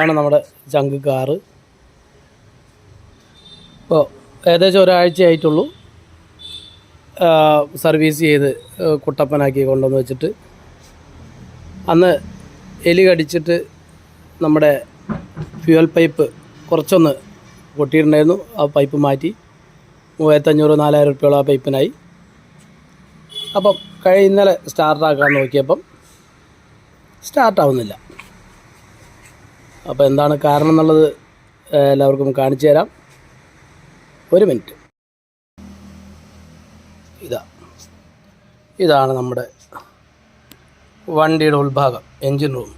ആണ് നമ്മുടെ ചങ്ക് കാറ് ഇപ്പോൾ ഏകദേശം ഒരാഴ്ചയായിട്ടുള്ളൂ. സർവീസ് ചെയ്ത് കുട്ടപ്പനാക്കി കൊണ്ടുവന്ന് വെച്ചിട്ട്. അന്ന് എലി കടിച്ചിട്ട് നമ്മുടെ ഫ്യൂവൽ പൈപ്പ് കുറച്ചൊന്ന് പൊട്ടിയിട്ടുണ്ടായിരുന്നു. ആ പൈപ്പ് മാറ്റി മൂവായിരത്തഞ്ഞൂറ് നാലായിരം റുപ്യോളം ആ പൈപ്പിനായി അപ്പം കഴിഞ്ഞ ഇന്നലെ സ്റ്റാർട്ടാക്കാൻ നോക്കിയപ്പം സ്റ്റാർട്ടാവുന്നില്ല അപ്പോൾ എന്താണ് കാരണം എന്നുള്ളത് എല്ലാവർക്കും കാണിച്ചു തരാം. ഒരു മിനിറ്റ്. ഇതാ. ഇതാണ് നമ്മുടെ വണ്ടിയുടെ ഉൾഭാഗം എൻജിൻ റൂം.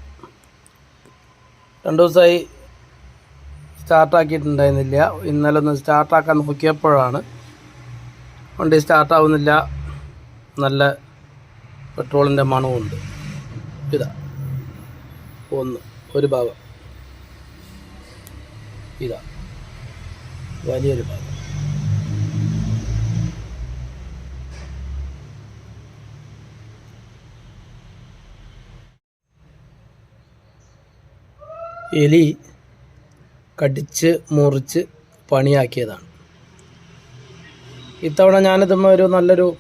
രണ്ട് ദിവസമായി സ്റ്റാർട്ടാക്കിയിട്ടുണ്ടായിരുന്നില്ല. ഇന്നലെ ഒന്ന് സ്റ്റാർട്ടാക്കാൻ നോക്കിയപ്പോഴാണ് വണ്ടി സ്റ്റാർട്ടാവുന്നില്ല. നല്ല പെട്രോളിന്റെ മണമുണ്ട് ഇതാ. ഒന്ന് ഒരു ഭാഗം. ഇതാ. വലിയൊരു ഭാഗം. എലി കടിച്ച് മുറിച്ച് പണിയാക്കിയതാണ്. ഇത്തവണ ഞാനിതുമ്മ ഒരു നല്ലൊരു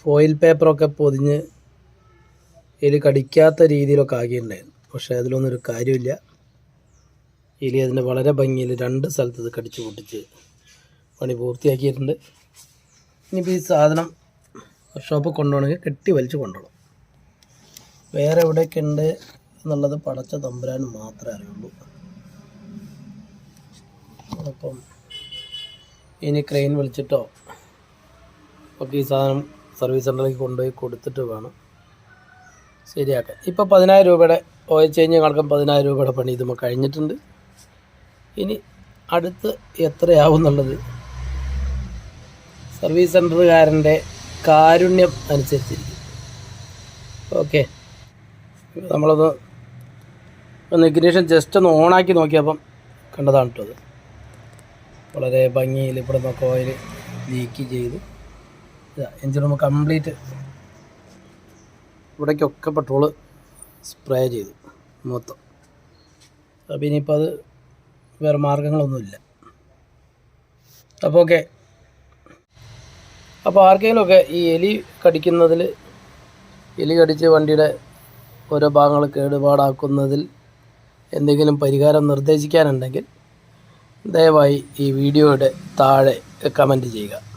ഫോയിൽ പേപ്പറൊക്കെ പൊതിഞ്ഞ് എലി കടിക്കാത്ത രീതിയിലൊക്കെ ആക്കിയിട്ടുണ്ടായിരുന്നു. പക്ഷേ അതിലൊന്നും ഒരു കാര്യമില്ല. എലി അതിന്റെ വളരെ ഭംഗിയിൽ രണ്ട് സ്ഥലത്ത് ഇത് കടിച്ചു പൊട്ടിച്ച് പണി പൂർത്തിയാക്കിയിട്ടുണ്ട്. ഇനിയിപ്പോൾ ഈ സാധനം ഷോപ്പ് കൊണ്ടുപോകണമെങ്കിൽ കെട്ടി വലിച്ച് കൊണ്ടുപോകണം. വേറെ എവിടെയൊക്കെ ഉണ്ട് എന്നുള്ളത് പടച്ച തമ്പുരാൻ മാത്രമേ അറിയുള്ളൂ. അപ്പം ഇനി ക്രെയിൻ വിളിച്ചിട്ടോ ഒക്കെ ഈ സാധനം സർവീസ് സെന്ററിലേക്ക് കൊണ്ടുപോയി കൊടുത്തിട്ട് വേണം ശരിയാക്കാം ഇപ്പോൾ പതിനായിരം രൂപയുടെ ഓയിൽ ചേഞ്ച് കണക്കം പതിനായിരം രൂപയുടെ പണി ഇതുമ്പോൾ കഴിഞ്ഞിട്ടുണ്ട്. ഇനി അടുത്ത് എത്രയാവും എന്നുള്ളത് സർവീസ് സെന്ററുകാരന്റെ കാരുണ്യം അനുസരിച്ചിരിക്കും. ഓക്കെ. നമ്മളത് ഒന്ന് ഇഗ്നീഷൻ ജസ്റ്റ് ഒന്ന് ഓണാക്കി നോക്കിയപ്പം കണ്ടതാണ് കേട്ടോ അത്. വളരെ ഭംഗിയിൽ ഇവിടെ നിന്നൊക്കെ ഓയിൽ ലീക്ക് ചെയ്ത്. എഞ്ചിൻ നമ്മൾ കംപ്ലീറ്റ്. ഇവിടേക്കൊക്കെ പെട്രോൾ സ്പ്രേ ചെയ്തു മൊത്തം. അപ്പോൾ ഇനിയിപ്പോൾ അത് വേറെ മാർഗങ്ങളൊന്നുമില്ല. അപ്പോൾ ഓക്കെ. അപ്പോൾ ആർക്കെങ്കിലുമൊക്കെ ഈ എലി കടിക്കുന്നതിൽ എലി കടിച്ച് വണ്ടിയുടെ ഓരോ ഭാഗങ്ങൾ കേടുപാടാക്കുന്നതിൽ എന്തെങ്കിലും പരിഹാരം നിർദ്ദേശിക്കാനുണ്ടെങ്കിൽ ദയവായി ഈ വീഡിയോയുടെ താഴെ കമന്റ് ചെയ്യുക.